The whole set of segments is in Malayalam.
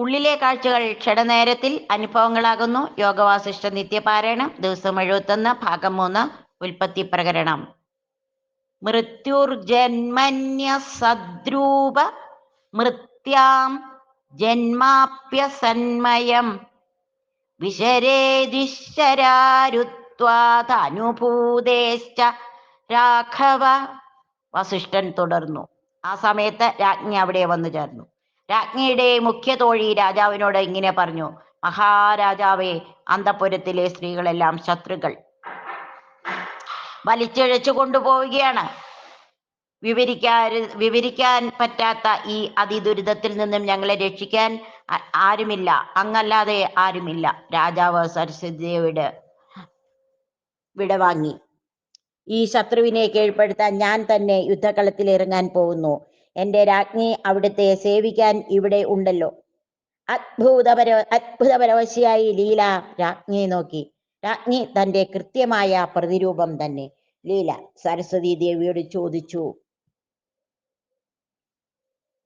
ഉള്ളിലെ കാഴ്ചകൾ ക്ഷണനേരത്തിൽ അനുഭവങ്ങളാകുന്നു. യോഗവാസിഷ്ഠ നിത്യപാരായണം. ദിവസം എഴുപത്തൊന്ന് ഭാഗം മൂന്ന് ഉൽപ്പത്തി പ്രകരണം മൃത്യുർജന്മന്യ സദ്രൂപ മൃത്യാം ജന്മാപ്യസന്മയം വിശരേതിശ്വരാരുത്വാതനുഭൂതേശ്ച രാഘവ. വസിഷ്ഠൻ തുടർന്നു. ആ സമയത്ത് രാജ്ഞി അവിടെ വന്നു ചേർന്നു. രാജ്ഞിയുടെ മുഖ്യ തോഴി രാജാവിനോട് ഇങ്ങനെ പറഞ്ഞു മഹാരാജാവേ അന്തപുരത്തിലെ സ്ത്രീകളെല്ലാം ശത്രുക്കൾ. വലിച്ചിഴച്ചു കൊണ്ടുപോവുകയാണ്. വിവരിക്കാൻ വിവരിക്കാൻ പറ്റാത്ത ഈ അതിദുരിതത്തിൽ നിന്നും ഞങ്ങളെ രക്ഷിക്കാൻ ആരുമില്ല. അങ്ങല്ലാതെ ആരുമില്ല. രാജാവ് സരസ്വതിയോട് വിടവാങ്ങി. ഈ ശത്രുവിനെ കീഴ്പ്പെടുത്താൻ ഞാൻ തന്നെ യുദ്ധക്കളത്തിൽ ഇറങ്ങാൻ പോകുന്നു. എന്റെ രാജ്ഞി അവിടുത്തെ സേവിക്കാൻ ഇവിടെ ഉണ്ടല്ലോ. അത്ഭുതപര അത്ഭുതപരവശിയായി ലീല രാജ്ഞിയെ നോക്കി. രാജ്ഞി തന്റെ കൃത്യമായ പ്രതിരൂപം തന്നെ. ലീല സരസ്വതി ദേവിയോട് ചോദിച്ചു.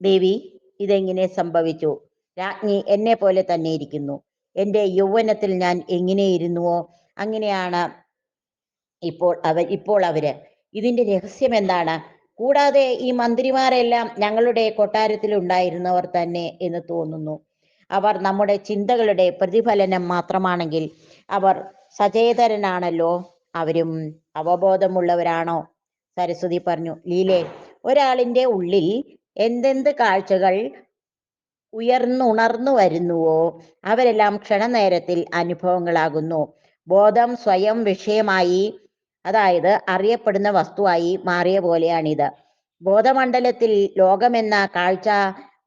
ദേവി ഇതെങ്ങനെ സംഭവിച്ചു? രാജ്ഞി എന്നെ പോലെ തന്നെ ഇരിക്കുന്നു. എന്റെ യൗവനത്തിൽ ഞാൻ എങ്ങനെയിരുന്നുവോ അങ്ങനെയാണ് ഇപ്പോൾ അവർ ഇപ്പോൾ അവർ. ഇതിന്റെ രഹസ്യം എന്താണ്? കൂടാതെ ഈ മന്ത്രിമാരെല്ലാം ഞങ്ങളുടെ കൊട്ടാരത്തിൽ ഉണ്ടായിരുന്നവർ തന്നെ എന്ന് തോന്നുന്നു. അവർ നമ്മുടെ ചിന്തകളുടെ പ്രതിഫലനം മാത്രമാണെങ്കിൽ അവർ സചേതരനാണല്ലോ. അവരും അവബോധമുള്ളവരാണോ? സരസ്വതി പറഞ്ഞു ലീലെ ഒരാളിന്റെ ഉള്ളിൽ എന്തെന്ത് കാഴ്ചകൾ ഉയർന്നുണർന്നു വരുന്നുവോ? അവരെല്ലാം ക്ഷണനേരത്തിൽ അനുഭവങ്ങളാകുന്നു. ബോധം സ്വയം വിഷയമായി അതായത് അറിയപ്പെടുന്ന വസ്തുവായി മാറിയ പോലെയാണിത്. ബോധമണ്ഡലത്തിൽ ലോകമെന്ന കാഴ്ച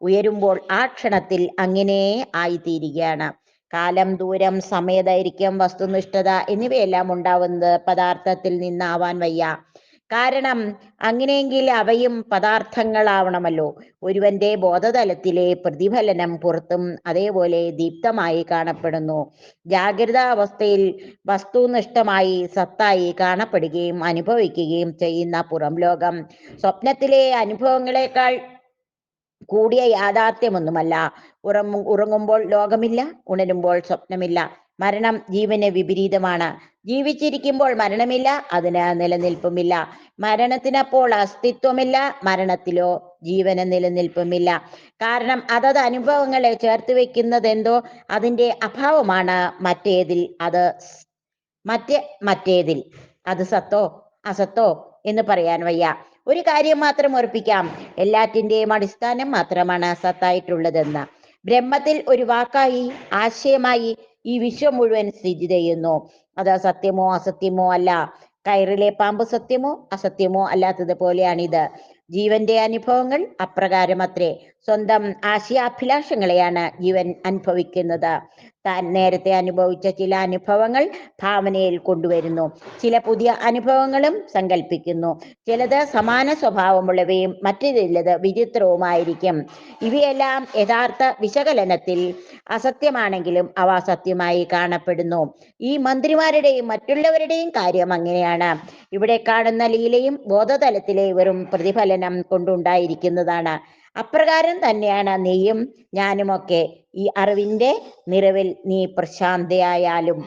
ഉയരുമ്പോൾ ആ ക്ഷണത്തിൽ അങ്ങനെ ആയിത്തീരുകയാണ്. കാലം ദൂരം സമയദൈർഘ്യം വസ്തുനിഷ്ഠത എന്നിവയെല്ലാം ഉണ്ടാവുന്നത് പദാർത്ഥത്തിൽ നിന്നാവാൻ വയ്യ. കാരണം അങ്ങനെയെങ്കിൽ അവയും പദാർത്ഥങ്ങളാവണമല്ലോ. ഒരുവന്റെ ബോധതലത്തിലെ പ്രതിഫലനം പുറത്തും അതേപോലെ ദീപ്തമായി കാണപ്പെടുന്നു. ജാഗ്രതാവസ്ഥയിൽ വസ്തുനിഷ്ഠമായി സത്തായി കാണപ്പെടുകയും അനുഭവിക്കുകയും ചെയ്യുന്ന പുറം ലോകം സ്വപ്നത്തിലെ അനുഭവങ്ങളെക്കാൾ കൂടിയ യാഥാർത്ഥ്യമൊന്നുമല്ല. ഉറങ്ങു ഉറങ്ങുമ്പോൾ ലോകമില്ല ഉണരുമ്പോൾ സ്വപ്നമില്ല. മരണം ജീവന് വിപരീതമാണ്. ജീവിച്ചിരിക്കുമ്പോൾ മരണമില്ല അതിന് നിലനിൽപ്പുമില്ല. മരണത്തിനപ്പോൾ അസ്തിത്വമില്ല മരണത്തിലോ ജീവന് നിലനിൽപ്പുമില്ല. കാരണം അതത് അനുഭവങ്ങളെ ചേർത്ത് വെക്കുന്നത് എന്തോ അതിന്റെ അഭാവമാണ്. മറ്റേതിൽ അത് മറ്റേ മറ്റേതിൽ അത് സത്തോ അസത്തോ എന്ന് പറയാൻ വയ്യ. ഒരു കാര്യം മാത്രം ഉറപ്പിക്കാം. എല്ലാറ്റിന്റെയും അടിസ്ഥാനം മാത്രമാണ് സത്തായിട്ടുള്ളതെന്ന്. ബ്രഹ്മത്തിൽ ഒരു വാക്കായി ആശയമായി ഈ വിശ്വം മുഴുവൻ സ്ഥിതി ചെയ്യുന്നു. അത് സത്യമോ അസത്യമോ അല്ല. കയറിലെ പാമ്പ് സത്യമോ അസത്യമോ അല്ലാത്തത് പോലെയാണിത് ജീവന്റെ അനുഭവങ്ങൾ അപ്രകാരം അത്രേ സ്വന്തം ആശയാഭിലാഷങ്ങളെയാണ് ജീവൻ അനുഭവിക്കുന്നത്. താൻ നേരത്തെ അനുഭവിച്ച ചില അനുഭവങ്ങൾ ഭാവനയിൽ കൊണ്ടുവരുന്നു. ചില പുതിയ അനുഭവങ്ങളും സങ്കല്പിക്കുന്നു ചിലത് സമാന സ്വഭാവമുള്ളവയും മറ്റു ചിലത് വിചിത്രവുമായിരിക്കും. ഇവയെല്ലാം യഥാർത്ഥ വിശകലനത്തിൽ അസത്യമാണെങ്കിലും അവ സത്യമായി കാണപ്പെടുന്നു. ഈ മന്ത്രിമാരുടെയും മറ്റുള്ളവരുടെയും കാര്യം അങ്ങനെയാണ്. ഇവിടെ കാണുന്ന ലീലയും ബോധതലത്തിലെ വെറും പ്രതിഫലനം കൊണ്ടുണ്ടായിരിക്കുന്നതാണ്. അപ്രകാരം തന്നെയാണ് നീയും ഞാനുമൊക്കെ ഈ അറിവിന്റെ നിറവിൽ നീ പ്രശാന്തയായാലും.